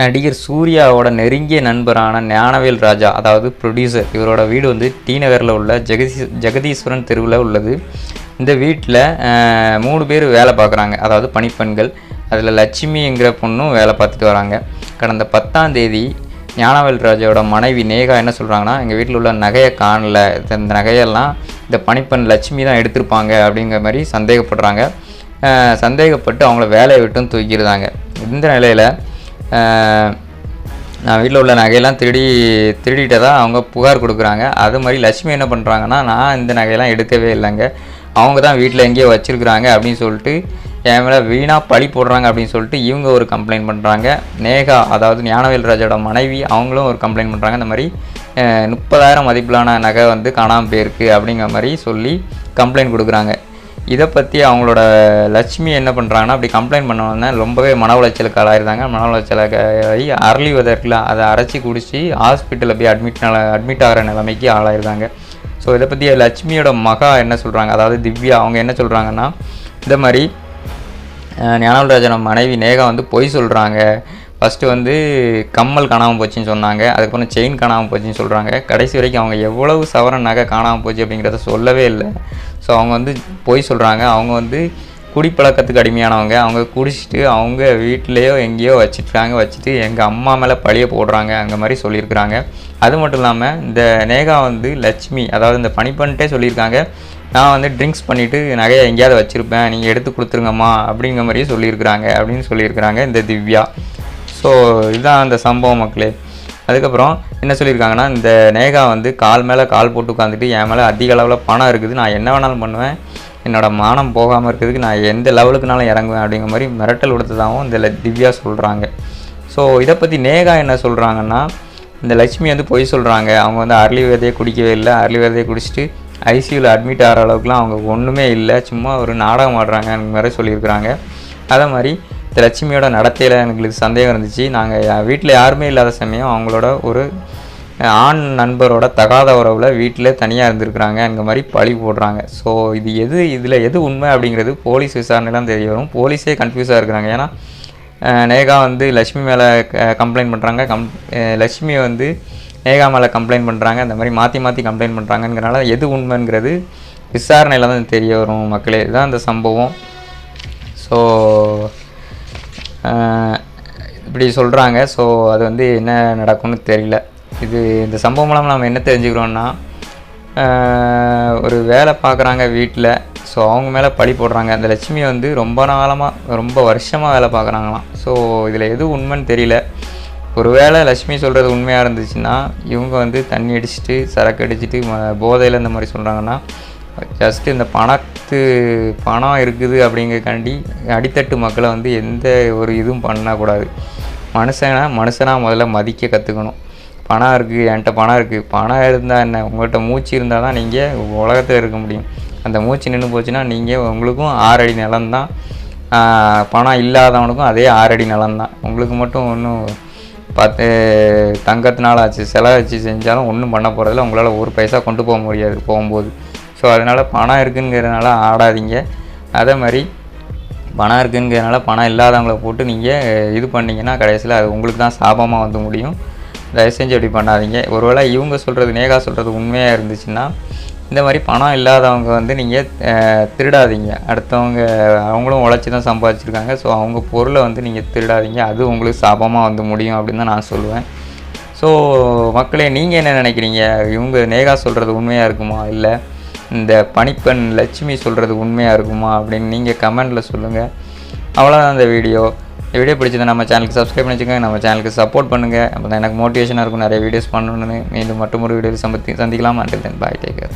நடிகர் சூர்யாவோட நெருங்கிய நண்பரான ஞானவேல் ராஜா அதாவது ப்ரொடியூசர் இவரோட வீடு வந்து டி நகரில் உள்ள ஜெகதீஸ் ஜெகதீஸ்வரன் தெருவில் உள்ளது. இந்த வீட்டில் மூணு பேர் வேலை பார்க்குறாங்க அதாவது பணிப்பெண்கள் அதில் லட்சுமிங்கிற பொண்ணும் வேலை பார்த்துட்டு வராங்க. கடந்த பத்தாம் தேதி ஞானவேல் ராஜாவோட மனைவி நேகா என்ன சொல்கிறாங்கன்னா எங்கள் வீட்டில் உள்ள நகையை காணல. இந்த நகையெல்லாம் இந்த பணிப்பெண் லட்சுமி தான் எடுத்திருப்பாங்க. அப்படிங்கிற மாதிரி சந்தேகப்படுறாங்க. சந்தேகப்பட்டு அவங்கள வேலையை விட்டும் தூக்கிடுறாங்க. இந்த நிலையில் நான் வீட்டில் உள்ள நகையெல்லாம் திருடி திருடிட்டதா அவங்க புகார் கொடுக்குறாங்க. அது மாதிரி லட்சுமி என்ன பண்ணுறாங்கன்னா நான் இந்த நகையெல்லாம் எடுக்கவே இல்லைங்க. அவங்க தான் வீட்டில் எங்கேயோ வச்சுருக்குறாங்க அப்படின்னு சொல்லிட்டு என் மேலே வீணாக பழி போடுறாங்க அப்படின்னு சொல்லிட்டு இவங்க ஒரு கம்ப்ளைண்ட் பண்ணுறாங்க நேகா அதாவது ஞானவேல் ராஜோட மனைவி அவங்களும் ஒரு கம்ப்ளைண்ட் பண்ணுறாங்க இந்த மாதிரி முப்பதாயிரம் மதிப்பிலான நகை வந்து காணாமல் போயிருக்கு அப்படிங்கிற மாதிரி சொல்லி கம்ப்ளைண்ட் கொடுக்குறாங்க. இதை பற்றி அவங்களோட லட்சுமி என்ன பண்ணுறாங்கன்னா அப்படி கம்ப்ளைண்ட் பண்ணோன்னே ரொம்பவே மன உளைச்சலுக்கு ஆளாயிருந்தாங்க. மன உளைச்சலுக்கு அரளி விதற்கில் அதை அரைச்சி குடிச்சு ஹாஸ்பிட்டலில் போய் அட்மிட் அட்மிட் ஆகிற நிலைமைக்கு ஆளாயிருந்தாங்க. ஸோ இதை பற்றி லட்சுமியோட மகா என்ன சொல்கிறாங்க அதாவது திவ்யா அவங்க என்ன சொல்கிறாங்கன்னா இந்த மாதிரி ஞானவல்ராஜன மனைவி நேகா வந்து பொய் சொல்கிறாங்க ஃபஸ்ட்டு வந்து கம்மல் காணாமல் போச்சுன்னு சொன்னாங்க. அதுக்கப்புறம் செயின் காணாமல் போச்சுன்னு சொல்கிறாங்க கடைசி வரைக்கும் அவங்க எவ்வளவு சவரன் நகை காணாமல் போச்சு அப்படிங்கிறத சொல்லவே இல்லை. ஸோ அவங்க வந்து பொய் சொல்கிறாங்க அவங்க வந்து குடிப்பழக்கத்துக்கு அடிமையானவங்க. அவங்க குடிச்சிட்டு அவங்க வீட்டிலையோ எங்கேயோ வச்சுருக்காங்க. வச்சுட்டு எங்கள் அம்மா மேலே பழிய போடுறாங்க அந்த மாதிரி சொல்லியிருக்கிறாங்க. அது மட்டும் இல்லாமல் இந்த நேகா வந்து லட்சுமி அதாவது இந்த பணிப்பண்ட்டே சொல்லியிருக்காங்க. நான் வந்து ட்ரிங்க்ஸ் பண்ணிவிட்டு நகையை எங்கேயாவது வச்சுருப்பேன். நீங்கள் எடுத்து கொடுத்துருங்கம்மா அப்படிங்கிற மாதிரியே சொல்லியிருக்கிறாங்க அப்படின்னு சொல்லியிருக்கிறாங்க இந்த திவ்யா. ஸோ இதுதான் அந்த சம்பவம் மக்களே. அதுக்கப்புறம் என்ன சொல்லியிருக்காங்கன்னா இந்த நேகா வந்து கால் மேலே கால் போட்டு உட்காந்துட்டு என் மேலே அதிக அளவில் பணம் இருக்குது நான் என்ன வேணாலும் பண்ணுவேன். என்னோடய மானம் போகாமல் இருக்கிறதுக்கு நான் எந்த லெவலுக்குனாலும் இறங்குவேன் அப்படிங்கிற மாதிரி மிரட்டல் கொடுத்ததாகவும் இந்த திவ்யா சொல்கிறாங்க ஸோ இதை பற்றி நேகா என்ன சொல்கிறாங்கன்னா இந்த லட்சுமி வந்து பொய் சொல்கிறாங்க அவங்க வந்து அரளி விதையை குடிக்கவே இல்லை. அரளி விதையை குடிச்சிட்டு ஐசியூவில் அட்மிட் ஆகிற அளவுக்குலாம் அவங்க ஒன்றுமே இல்லை. சும்மா ஒரு நாடகம் ஆடுறாங்க மாதிரி சொல்லியிருக்கிறாங்க. அதே மாதிரி இந்த லட்சுமியோட நடத்தையில் எங்களுக்கு சந்தேகம் இருந்துச்சு. நாங்கள் வீட்டில் யாருமே இல்லாத சமயம் அவங்களோட ஒரு ஆண் நண்பரோட தகாத உறவில் வீட்டில் தனியாக இருந்திருக்கிறாங்க. அந்த மாதிரி பழி போடுறாங்க. ஸோ இது எது இதில் எது உண்மை அப்படிங்கிறது போலீஸ் விசாரணைலாம் தெரிய வரும். போலீஸே கன்ஃபியூஸாக இருக்கிறாங்க. ஏன்னா நேகா வந்து லட்சுமி மேலே கம்ப்ளைண்ட் பண்ணுறாங்க கம் அஹ், லட்சுமி வந்து நேகா மேலே கம்ப்ளைண்ட் பண்ணுறாங்க இந்த மாதிரி மாற்றி மாற்றி கம்ப்ளைண்ட் பண்ணுறாங்கங்கிறனால எது உண்மைங்கிறது விசாரணையில் தான் தெரிய வரும் மக்களே. இதுதான் இந்த சம்பவம். ஸோ இப்படி சொல்கிறாங்க ஸோ அது வந்து என்ன நடக்கும்னு தெரியல. இது இந்த சம்பவம் மூலம் நம்ம என்ன தெரிஞ்சுக்கிறோன்னா ஒரு வேலை பார்க்குறாங்க வீட்டில் ஸோ அவங்க மேலே பழி போடுறாங்க. அந்த லட்சுமி வந்து ரொம்ப நாளமாக ரொம்ப வருஷமாக வேலை பார்க்குறாங்களாம். ஸோ இதில் எது உண்மைன்னு தெரியல. ஒரு வேளை லட்சுமி சொல்கிறது உண்மையாக இருந்துச்சுன்னா இவங்க வந்து தண்ணி அடிச்சிட்டு சரக்கு அடிச்சிட்டு போதையில் இந்த மாதிரி சொல்கிறாங்கன்னா ஜஸ்ட்டு இந்த பணத்து பணம் இருக்குது அப்படிங்கிறக்காண்டி அடித்தட்டு மக்களை வந்து எந்த ஒரு இதுவும் பண்ணக்கூடாது மனுஷனா மனுஷனாக முதல்ல மதிக்க கற்றுக்கணும் பணம் இருக்குது என்கிட்ட பணம் இருக்குது பணம் இருந்தால் என்ன? உங்கள்கிட்ட மூச்சு இருந்தால் தான் நீங்கள் உலகத்தில் இருக்க முடியும். அந்த மூச்சு நின்று போச்சுன்னா நீங்கள் உங்களுக்கும் ஆறடி நிலம்தான் தான். பணம் இல்லாதவனுக்கும் அதே ஆறடி நிலம்தான் உங்களுக்கு மட்டும் ஒன்றும் பத்து தங்கத்தினால ஆச்சு செலவு வச்சு செஞ்சாலும் ஒன்றும் பண்ண போகிறதில்ல உங்களால் ஒரு பைசா கொண்டு போக முடியாது போகும்போது. ஸோ அதனால் பணம் இருக்குங்கிறதுனால ஆடாதீங்க. அதே மாதிரி பணம் இருக்குங்கிறதுனால பணம் இல்லாதவங்கள போட்டு நீங்கள் இது பண்ணீங்கன்னா கடைசியில் அது உங்களுக்கு தான் சாபமாக வந்து முடியும். தயவு செஞ்சு அப்படி பண்ணாதீங்க. ஒருவேளை இவங்க சொல்கிறது நேகா சொல்கிறது உண்மையாக இருந்துச்சுன்னா இந்த மாதிரி பணம் இல்லாதவங்க வந்து நீங்கள் திருடாதீங்க. அடுத்தவங்க அவங்களும் உழைச்சி தான் சம்பாதிச்சிருக்காங்க. ஸோ அவங்க பொருளை வந்து நீங்கள் திருடாதீங்க. அது உங்களுக்கு சாபமாக வந்து முடியும் அப்படின்னு தான் நான் சொல்லுவேன். ஸோ மக்களே நீங்கள் என்ன நினைக்கிறீங்க? இவங்க நேகா சொல்கிறது உண்மையாக இருக்குமா? இல்லை இந்த பணிப்பெண் லட்சுமி சொல்கிறது உண்மையாக இருக்குமா அப்படின்னு நீங்கள் கமெண்டில் சொல்லுங்கள் அவ்வளோதான் அந்த வீடியோ. இந்த வீடியோ பிடிச்சது நம்ம சேனலுக்கு சப்ஸ்கிரைப் பண்ணி நம்ம சேனலுக்கு சப்போர்ட் பண்ணுங்கள் அப்போ தான் எனக்கு மோட்டிவேஷனாக இருக்கும் நிறைய வீடியோஸ் பண்ணணும்னு. மீண்டும் மற்றொரு வீடியோவில் சம்பத்தி சந்திக்கலாம். அண்டில் தென் பாய் டேக்கர்